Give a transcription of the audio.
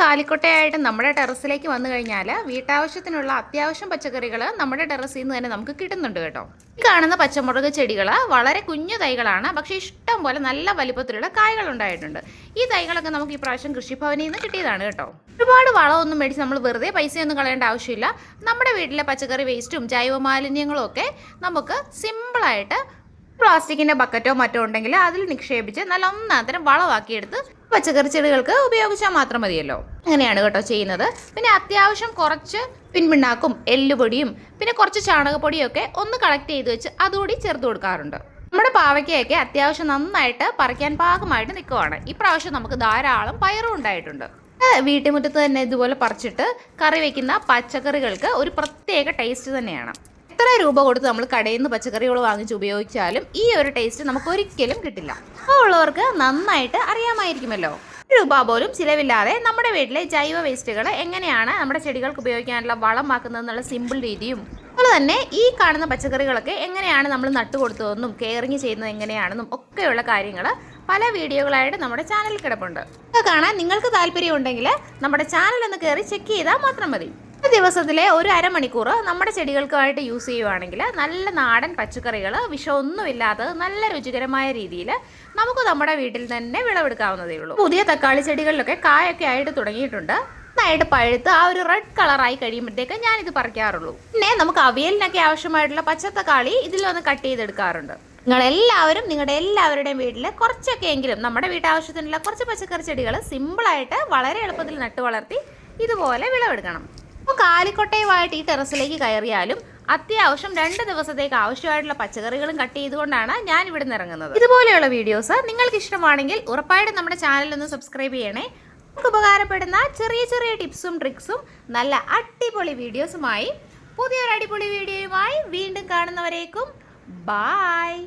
കാലിക്കൊട്ടയായിട്ട് നമ്മുടെ ടെറസിലേക്ക് വന്നു കഴിഞ്ഞാൽ വീട്ടാവശ്യത്തിനുള്ള അത്യാവശ്യം പച്ചക്കറികൾ നമ്മുടെ ടെറസിൽ നിന്ന് തന്നെ നമുക്ക് കിട്ടുന്നുണ്ട് കേട്ടോ. ഈ കാണുന്ന പച്ചമുളക് ചെടികൾ വളരെ കുഞ്ഞു തൈകളാണ്. പക്ഷേ ഇഷ്ടം പോലെ നല്ല വലിപ്പത്തിലുള്ള കായകൾ ഉണ്ടായിട്ടുണ്ട്. ഈ തൈകളൊക്കെ നമുക്ക് ഈ പ്രാവശ്യം കൃഷിഭവനിൽ നിന്ന് കിട്ടിയതാണ് കേട്ടോ. ഒരുപാട് വളമൊന്നും മേടിച്ച് നമ്മൾ വെറുതെ പൈസയൊന്നും കളയേണ്ട ആവശ്യമില്ല. നമ്മുടെ വീട്ടിലെ പച്ചക്കറി വേസ്റ്റും ജൈവ മാലിന്യങ്ങളും ഒക്കെ നമുക്ക് സിമ്പിളായിട്ട് പ്ലാസ്റ്റിക്കിന്റെ ബക്കറ്റോ മറ്റോ ഉണ്ടെങ്കിൽ അതിൽ നിക്ഷേപിച്ച് നല്ല ഒന്നാന്തരം വളമാക്കിയെടുത്ത് പച്ചക്കറി ചെടികൾക്ക് ഉപയോഗിച്ചാൽ മാത്രം മതിയല്ലോ. അങ്ങനെയാണ് കേട്ടോ ചെയ്യുന്നത്. പിന്നെ അത്യാവശ്യം കുറച്ച് പിൻപിണ്ണാക്കും എല്ലുപൊടിയും പിന്നെ കുറച്ച് ചാണകപ്പൊടിയും ഒക്കെ ഒന്ന് കളക്ട് ചെയ്ത് വെച്ച് അതുകൂടി ചേർത്ത് കൊടുക്കാറുണ്ട്. നമ്മുടെ പാവയ്ക്കയൊക്കെ അത്യാവശ്യം നന്നായിട്ട് പറിക്കാൻ പാകമായിട്ട് നിൽക്കുവാണ്. ഈ പ്രാവശ്യം നമുക്ക് ധാരാളം പയറും ഉണ്ടായിട്ടുണ്ട്. വീട്ടുമുറ്റത്ത് തന്നെ ഇതുപോലെ പറിച്ചിട്ട് കറി വയ്ക്കുന്ന പച്ചക്കറികൾക്ക് ഒരു പ്രത്യേക ടേസ്റ്റ് തന്നെയാണ്. എത്ര രൂപ കൊടുത്ത് നമ്മൾ കടയിൽ നിന്ന് പച്ചക്കറികൾ വാങ്ങിച്ച് ഉപയോഗിച്ചാലും ഈ ഒരു ടേസ്റ്റ് നമുക്ക് ഒരിക്കലും കിട്ടില്ല. അപ്പോൾ ഉള്ളവർക്ക് നന്നായിട്ട് അറിയാമായിരിക്കുമല്ലോ. രൂപ പോലും ചിലവില്ലാതെ നമ്മുടെ വീട്ടിലെ ജൈവ വേസ്റ്റുകൾ എങ്ങനെയാണ് നമ്മുടെ ചെടികൾക്ക് ഉപയോഗിക്കാനുള്ള വളമാക്കുന്നത് എന്നുള്ള സിമ്പിൾ രീതിയും അതുപോലെ തന്നെ ഈ കാണുന്ന പച്ചക്കറികളൊക്കെ എങ്ങനെയാണ് നമ്മൾ നട്ടുകൊടുത്തതെന്നും കെയറിങ് ചെയ്യുന്നത് എങ്ങനെയാണെന്നും ഒക്കെയുള്ള കാര്യങ്ങൾ പല വീഡിയോകളായിട്ട് നമ്മുടെ ചാനലിൽ കിടപ്പുണ്ട്. അത് കാണാൻ നിങ്ങൾക്ക് താല്പര്യമുണ്ടെങ്കിൽ നമ്മുടെ ചാനൽ ഒന്ന് കയറി ചെക്ക് ചെയ്താൽ മാത്രം മതി. ദിവസത്തിലെ ഒരു അരമണിക്കൂർ നമ്മുടെ ചെടികൾക്കായിട്ട് യൂസ് ചെയ്യുവാണെങ്കിൽ നല്ല നാടൻ പച്ചക്കറികൾ വിഷമൊന്നുമില്ലാത്തത് നല്ല രുചികരമായ രീതിയിൽ നമുക്ക് നമ്മുടെ വീട്ടിൽ തന്നെ വിളവെടുക്കാവുന്നതേ ഉള്ളൂ. പുതിയ തക്കാളി ചെടികളിലൊക്കെ കായൊക്കെ ആയിട്ട് തുടങ്ങിയിട്ടുണ്ട്. നന്നായിട്ട് പഴുത്ത് ആ ഒരു റെഡ് കളറായി കഴിയുമ്പോഴത്തേക്ക് ഞാനിത് പറിക്കാറുള്ളൂ. പിന്നെ നമുക്ക് അവിയലിനൊക്കെ ആവശ്യമായിട്ടുള്ള പച്ചത്തക്കാളി ഇതിൽ വന്ന് കട്ട് ചെയ്തെടുക്കാറുണ്ട്. നിങ്ങളെല്ലാവരും നിങ്ങളുടെ എല്ലാവരുടെയും വീട്ടിൽ കുറച്ചൊക്കെ എങ്കിലും നമ്മുടെ വീട്ടാവശ്യത്തിനുള്ള കുറച്ച് പച്ചക്കറി ചെടികൾ സിമ്പിളായിട്ട് വളരെ എളുപ്പത്തിൽ നട്ടു വളർത്തി ഇതുപോലെ വിളവെടുക്കണം. കാലിക്കൊട്ടയുമായിട്ട് ഈ ടെറസിലേക്ക് കയറിയാലും അത്യാവശ്യം രണ്ട് ദിവസത്തേക്ക് ആവശ്യമായിട്ടുള്ള പച്ചക്കറികളും കട്ട് ചെയ്തുകൊണ്ടാണ് ഞാൻ ഇവിടെ നിന്ന് ഇറങ്ങുന്നത്. ഇതുപോലെയുള്ള വീഡിയോസ് നിങ്ങൾക്ക് ഇഷ്ടമാണെങ്കിൽ ഉറപ്പായിട്ടും നമ്മുടെ ചാനൽ ഒന്ന് സബ്സ്ക്രൈബ് ചെയ്യണേ. നമുക്ക് ഉപകാരപ്പെടുന്ന ചെറിയ ചെറിയ ടിപ്സും ട്രിക്സും നല്ല അടിപൊളി വീഡിയോസുമായി പുതിയൊരു അടിപൊളി വീഡിയോയുമായി വീണ്ടും കാണുന്നവരേക്കും ബായ്